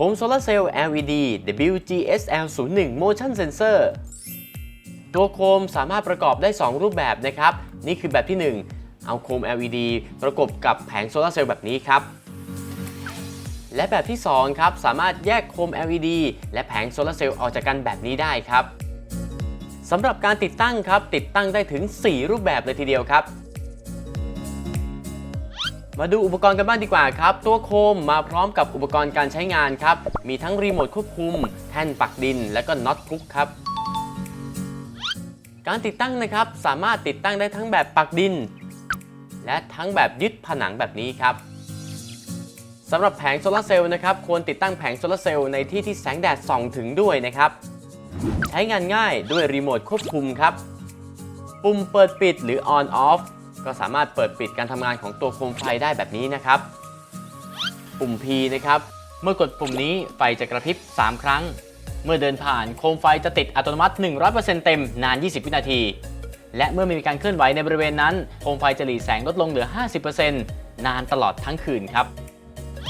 โคมโซลาร์เซลล์ LED WGSL01 Motion Sensor ตัวโคมสามารถประกอบได้ 2 รูปแบบนะครับ นี่คือแบบที่ 1 เอาโคม LED ประกบกับแผงโซลาร์เซลล์แบบนี้ครับ และแบบที่ 2 ครับ สามารถแยกโคม LED และแผงโซลาร์เซลล์ออกจากกันแบบนี้ได้ครับสำหรับการติดตั้งครับ ติดตั้งได้ถึง 4 รูปแบบเลยทีเดียวครับ มาดูอุปกรณ์กันบ้างดีกว่าครับ ตัวโคมมาพร้อมกับอุปกรณ์การใช้งานครับ มีทั้งรีโมทควบคุม แท่นปักดิน และก็น็อตกรุ๊ปครับ การติดตั้งนะครับสามารถติดตั้งได้ทั้งแบบปักดิน และทั้งแบบยึดผนังแบบนี้ครับสำหรับแผงโซลาร์เซลล์นะครับควรติดตั้งแผงโซลาร์เซลล์ในที่ที่แสงแดดส่องถึงด้วยนะครับ ใช้งานง่ายด้วยรีโมทควบคุมครับ ปุ่มเปิดปิดหรือ on off ก็สามารถเปิดปิดการทำงานของตัวโคมไฟได้แบบนี้นะครับ ปุ่ม P นะครับ เมื่อกดปุ่มนี้ไฟจะกระพริบ 3 ครั้ง เมื่อเดินผ่านโคมไฟจะติดอัตโนมัติ 100%เต็มนาน 20 วินาที และเมื่อมีการเคลื่อนไหวในบริเวณนั้น โคมไฟจะหลีแสงลดลงเหลือ 50%นานตลอดทั้งคืนครับ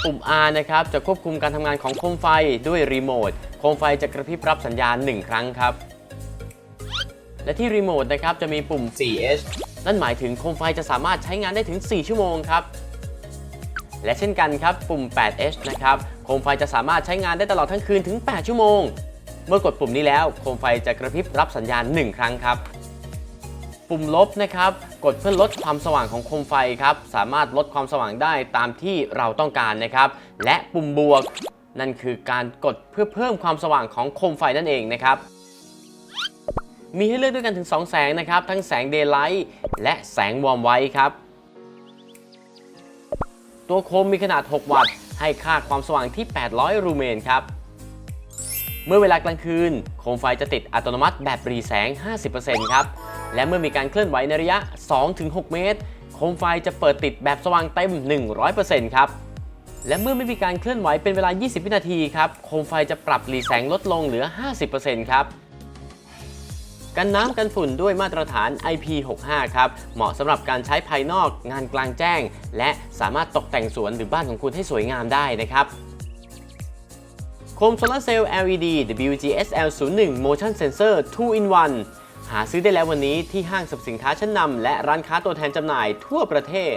ปุ่ม R นะครับจะควบคุมการทำงานของโคมไฟด้วยรีโมท โคมไฟจะกระพริบรับสัญญาณ 1 ครั้งครับ และที่รีโมทนะครับจะมีปุ่ม 4H นั่นหมายถึงโคมไฟจะสามารถใช้งานได้ถึง 4 ชั่วโมงครับ และเช่นกันครับปุ่ม 8H นะครับโคมไฟจะสามารถใช้งานได้ตลอดทั้งคืนถึง 8 ชั่วโมง เมื่อกดปุ่มนี้แล้วโคมไฟจะกระพริบรับสัญญาณ 1 ครั้งครับ ปุ่มลบนะครับกดเพื่อลดความสว่างของโคมไฟครับสามารถลดความสว่างได้ตามที่เราต้องการนะครับและปุ่มบวกนั่นคือการกดเพื่อเพิ่มความสว่างของโคมไฟนั่นเองนะครับ มีให้เลือกด้วยกันถึง 2 แสงนะครับ ทั้งแสง Daylight และแสง Warm White ครับ ตัวโคมมีขนาด 6 วัตต์ ให้ค่าความสว่างที่ 800ลูเมนครับ เมื่อเวลากลางคืน โคมไฟจะติดอัตโนมัติแบบรีแสง 50%ครับ และเมื่อมีการเคลื่อนไหวในระยะ 2-6 เมตร โคมไฟจะเปิดติดแบบสว่างเต็ม 100%ครับและเมื่อไม่มีการเคลื่อนไหวเป็นเวลา 20 วินาทีครับ โคมไฟจะปรับหลีแสงลดลงเหลือ 50%ครับ กันน้ำกันฝุ่นด้วยมาตรฐาน IP65 ครับ เหมาะสำหรับการใช้ภายนอกงานกลางแจ้ง และสามารถตกแต่งสวนหรือบ้านของคุณให้สวยงามได้นะครับโคมโซลาร์เซลล์ LED WGSL01 Motion Sensor 2 in 1 หาซื้อได้แล้ววันนี้ที่ห้างสรรพสินค้าชั้นนำและร้านค้าตัวแทนจำหน่ายทั่วประเทศ